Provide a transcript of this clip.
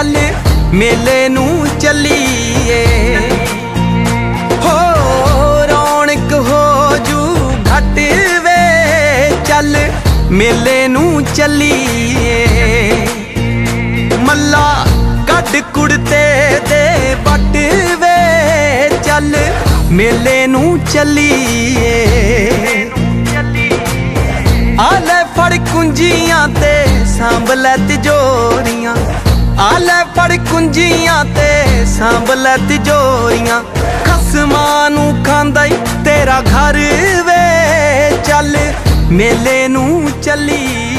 ਚੱਲ ਮੇਲੇ ਨੂੰ ਚੱਲੀਏ। ਹੋ ਰੌਣਕ ਹੋ ਜੂ ਘਟ ਵੇ, ਚੱਲ ਮੇਲੇ ਨੂੰ ਚੱਲੀਏ। ਮੱਲਾ ਕੱਢ ਕੁੜਤੇ ਦੇ ਬੱਟ ਵੇ, ਚੱਲ ਮੇਲੇ ਨੂੰ ਚੱਲੀਏ। ਆ ਲੈ ਫੜ ਕੁੰਜੀਆਂ ਤੇ ਸਾਂਭ ਲੈ ਤਿਜੋਰੀਆਂ। ਆ ਲੈ ਤੇ ਸਾਂਭ ਲੈ ਤਿਜੋਰੀਆਂ ਖਸਮਾਂ ਨੂੰ ਖਾਂਦਾ ਈ ਤੇਰਾ ਘਰ ਵੇ। ਚੱਲ ਮੇਲੇ ਨੂੰ ਚੱਲੀ